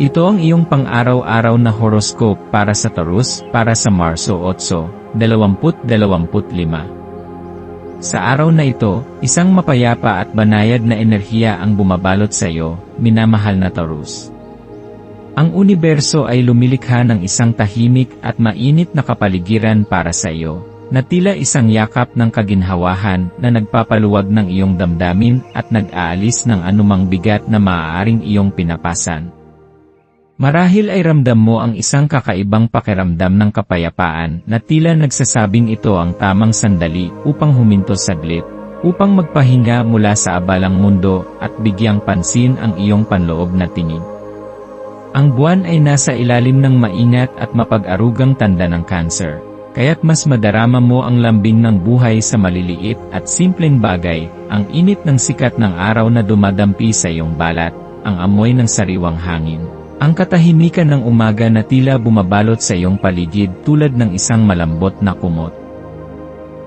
Ito ang iyong pang-araw-araw na horoscope para sa Taurus para sa Marso 8, 2025. Sa araw na ito, isang mapayapa at banayad na enerhiya ang bumabalot sa iyo, minamahal na Taurus. Ang universo ay lumilikha ng isang tahimik at mainit na kapaligiran para sa iyo, na tila isang yakap ng kaginhawahan na nagpapaluwag ng iyong damdamin at nag-aalis ng anumang bigat na maaaring iyong pinapasan. Marahil ay ramdam mo ang isang kakaibang pakiramdam ng kapayapaan na tila nagsasabing ito ang tamang sandali upang huminto saglit, upang magpahinga mula sa abalang mundo at bigyang pansin ang iyong panloob na tingin. Ang buwan ay nasa ilalim ng maingat at mapag-arugang tanda ng cancer, kaya't mas madarama mo ang lambing ng buhay sa maliliit at simpleng bagay, ang init ng sikat ng araw na dumadampi sa iyong balat, ang amoy ng sariwang hangin ang katahimikan ng umaga na tila bumabalot sa iyong paligid tulad ng isang malambot na kumot.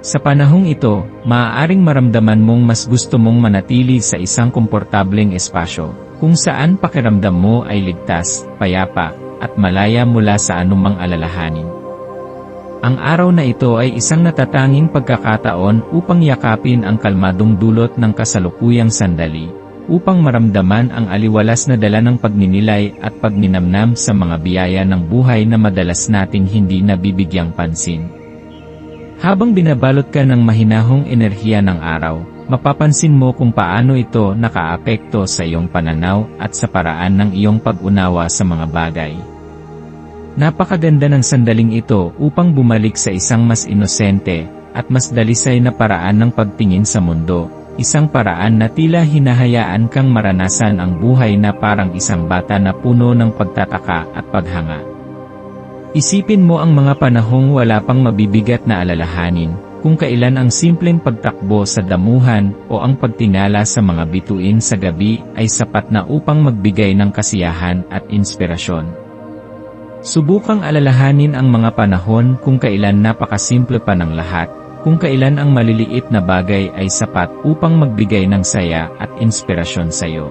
Sa panahong ito, maaaring maramdaman mong mas gusto mong manatili sa isang komportableng espasyo, kung saan pakiramdam mo ay ligtas, payapa, at malaya mula sa anumang alalahanin. Ang araw na ito ay isang natatanging pagkakataon upang yakapin ang kalmadong dulot ng kasalukuyang sandali, upang maramdaman ang aliwalas na dala ng pagninilay at pagninamnam sa mga biyaya ng buhay na madalas nating hindi nabibigyang pansin. Habang binabalot ka ng mahinahong enerhiya ng araw, mapapansin mo kung paano ito nakaapekto sa iyong pananaw at sa paraan ng iyong pag-unawa sa mga bagay. Napakaganda ng sandaling ito upang bumalik sa isang mas inosente at mas dalisay na paraan ng pagtingin sa mundo, Isang paraan na tila hinahayaan kang maranasan ang buhay na parang isang bata na puno ng pagtataka at paghanga. Isipin mo ang mga panahong wala pang mabibigat na alalahanin, kung kailan ang simpleng pagtakbo sa damuhan o ang pagtingala sa mga bituin sa gabi ay sapat na upang magbigay ng kasiyahan at inspirasyon. Subukang alalahanin ang mga panahon kung kailan napakasimple pa ng lahat, kung kailan ang maliliit na bagay ay sapat upang magbigay ng saya at inspirasyon sa iyo.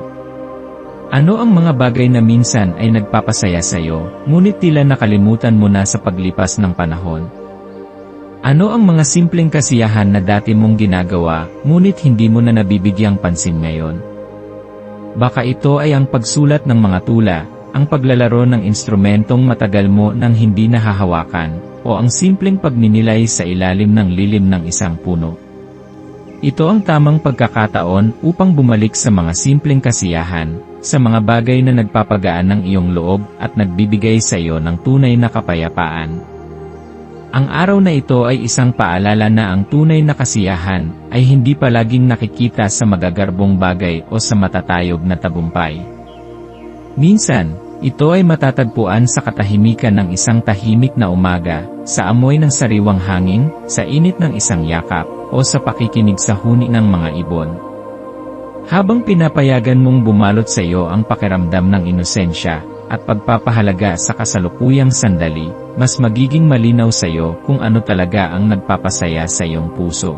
Ano ang mga bagay na minsan ay nagpapasaya sa iyo, ngunit tila nakalimutan mo na sa paglipas ng panahon? Ano ang mga simpleng kasiyahan na dati mong ginagawa, ngunit hindi mo na nabibigyang pansin ngayon? Baka ito ay ang pagsulat ng mga tula, ang paglalaro ng instrumentong matagal mo nang hindi nahahawakan, o ang simpleng pagninilay sa ilalim ng lilim ng isang puno. Ito ang tamang pagkakataon upang bumalik sa mga simpleng kasiyahan, sa mga bagay na nagpapagaan ng iyong loob at nagbibigay sa iyo ng tunay na kapayapaan. Ang araw na ito ay isang paalala na ang tunay na kasiyahan ay hindi palaging nakikita sa magagarbong bagay o sa matatayog na tagumpay. Minsan, ito ay matatagpuan sa katahimikan ng isang tahimik na umaga, sa amoy ng sariwang hangin, sa init ng isang yakap, o sa pakikinig sa huni ng mga ibon. Habang pinapayagan mong bumalot sa iyo ang pakiramdam ng inosensya, at pagpapahalaga sa kasalukuyang sandali, mas magiging malinaw sa iyo kung ano talaga ang nagpapasaya sa iyong puso.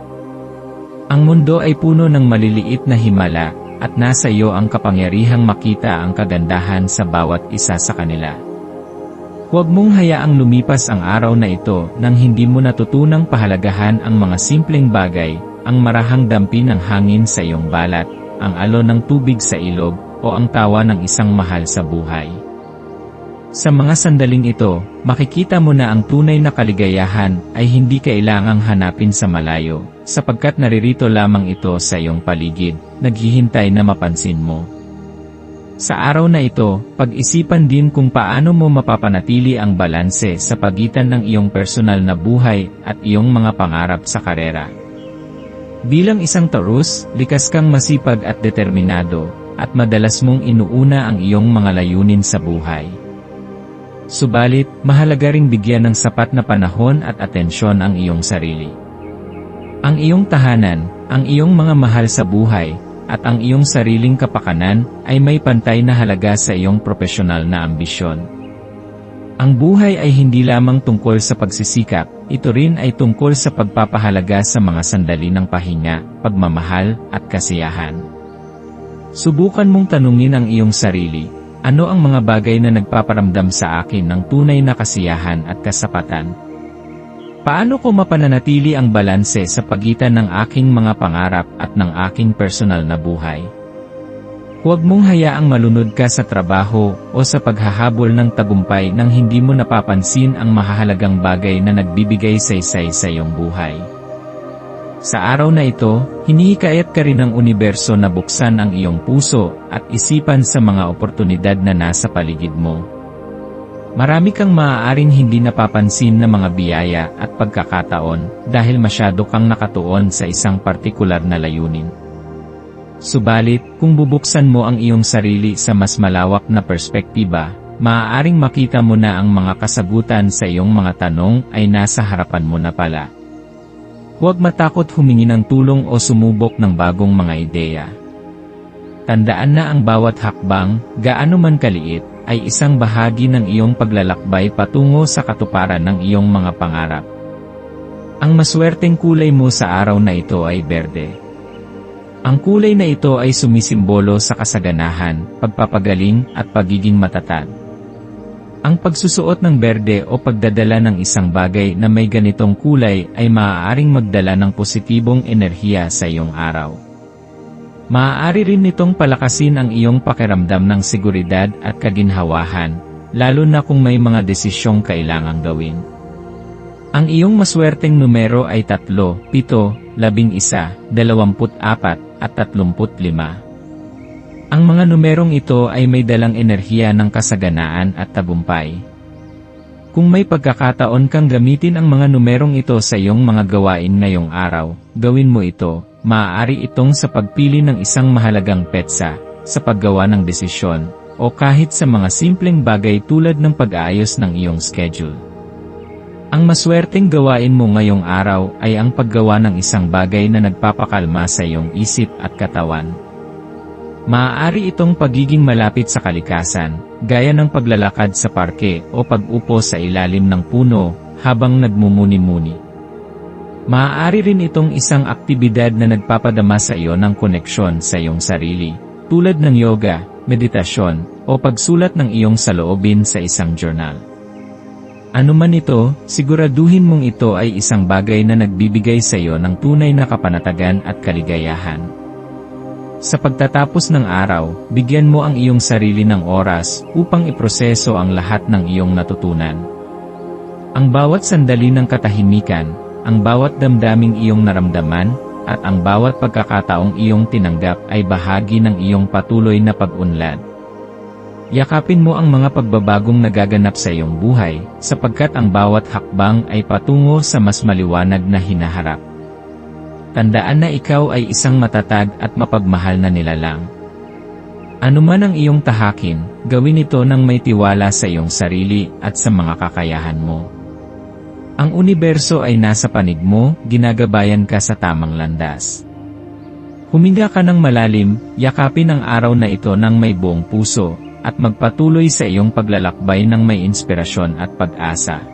Ang mundo ay puno ng maliliit na himala, at nasa iyo ang kapangyarihang makita ang kagandahan sa bawat isa sa kanila. Huwag mong hayaang lumipas ang araw na ito nang hindi mo natutunang pahalagahan ang mga simpleng bagay, ang marahang dampi ng hangin sa iyong balat, ang alon ng tubig sa ilog, o ang tawa ng isang mahal sa buhay. Sa mga sandaling ito, makikita mo na ang tunay na kaligayahan ay hindi kailangang hanapin sa malayo, sapagkat naririto lamang ito sa iyong paligid, naghihintay na mapansin mo. Sa araw na ito, pag-isipan din kung paano mo mapapanatili ang balanse sa pagitan ng iyong personal na buhay at iyong mga pangarap sa karera. Bilang isang Taurus, likas kang masipag at determinado, at madalas mong inuuna ang iyong mga layunin sa buhay. Subalit, mahalaga ring bigyan ng sapat na panahon at atensyon ang iyong sarili. Ang iyong tahanan, ang iyong mga mahal sa buhay, at ang iyong sariling kapakanan ay may pantay na halaga sa iyong profesional na ambisyon. Ang buhay ay hindi lamang tungkol sa pagsisikap, ito rin ay tungkol sa pagpapahalaga sa mga sandali ng pahinga, pagmamahal, at kasiyahan. Subukan mong tanungin ang iyong sarili, ano ang mga bagay na nagpaparamdam sa akin ng tunay na kasiyahan at kasapatan? Paano ko mapananatili ang balanse sa pagitan ng aking mga pangarap at ng aking personal na buhay? Huwag mong hayaang malunod ka sa trabaho o sa paghahabol ng tagumpay nang hindi mo napapansin ang mahahalagang bagay na nagbibigay saysay sa iyong buhay. Sa araw na ito, hinihikayat ka rin ng universo na buksan ang iyong puso at isipan sa mga oportunidad na nasa paligid mo. Marami kang maaaring hindi napapansin na mga biyaya at pagkakataon dahil masyado kang nakatuon sa isang partikular na layunin. Subalit, kung bubuksan mo ang iyong sarili sa mas malawak na perspektiba, maaaring makita mo na ang mga kasagutan sa iyong mga tanong ay nasa harapan mo na pala. Huwag matakot humingi ng tulong o sumubok ng bagong mga ideya. Tandaan na ang bawat hakbang, gaano man kaliit, ay isang bahagi ng iyong paglalakbay patungo sa katuparan ng iyong mga pangarap. Ang maswerteng kulay mo sa araw na ito ay berde. Ang kulay na ito ay sumisimbolo sa kasaganahan, pagpapagaling, at pagiging matatag. Ang pagsusuot ng berde o pagdadala ng isang bagay na may ganitong kulay ay maaaring magdala ng positibong enerhiya sa iyong araw. Maaari rin nitong palakasin ang iyong pakiramdam ng seguridad at kaginhawahan, lalo na kung may mga desisyong kailangang gawin. Ang iyong maswerteng numero ay 3, 7, 11, 24, at 35. Ang mga numerong ito ay may dalang enerhiya ng kasaganaan at tagumpay. Kung may pagkakataon kang gamitin ang mga numerong ito sa iyong mga gawain ngayong araw, gawin mo ito, maaari itong sa pagpili ng isang mahalagang petsa, sa paggawa ng desisyon, o kahit sa mga simpleng bagay tulad ng pag-aayos ng iyong schedule. Ang maswerteng gawain mo ngayong araw ay ang paggawa ng isang bagay na nagpapakalma sa iyong isip at katawan. Maaari itong pagiging malapit sa kalikasan, gaya ng paglalakad sa parke o pag-upo sa ilalim ng puno habang nagmumuni-muni. Maaari rin itong isang aktibidad na nagpapadama sa iyo ng koneksyon sa iyong sarili, tulad ng yoga, meditasyon, o pagsulat ng iyong saloobin sa isang journal. Ano man ito, siguraduhin mong ito ay isang bagay na nagbibigay sa iyo ng tunay na kapanatagan at kaligayahan. Sa pagtatapos ng araw, bigyan mo ang iyong sarili ng oras upang iproseso ang lahat ng iyong natutunan. Ang bawat sandali ng katahimikan, ang bawat damdaming iyong naramdaman, at ang bawat pagkakataong iyong tinanggap ay bahagi ng iyong patuloy na pag-unlad. Yakapin mo ang mga pagbabagong nagaganap sa iyong buhay, sapagkat ang bawat hakbang ay patungo sa mas maliwanag na hinaharap. Tandaan na ikaw ay isang matatag at mapagmahal na nilalang. Ano man ang iyong tahakin, gawin ito ng may tiwala sa iyong sarili at sa mga kakayahan mo. Ang universo ay nasa panig mo, ginagabayan ka sa tamang landas. Huminga ka ng malalim, yakapin ang araw na ito ng may buong puso, at magpatuloy sa iyong paglalakbay ng may inspirasyon at pag-asa.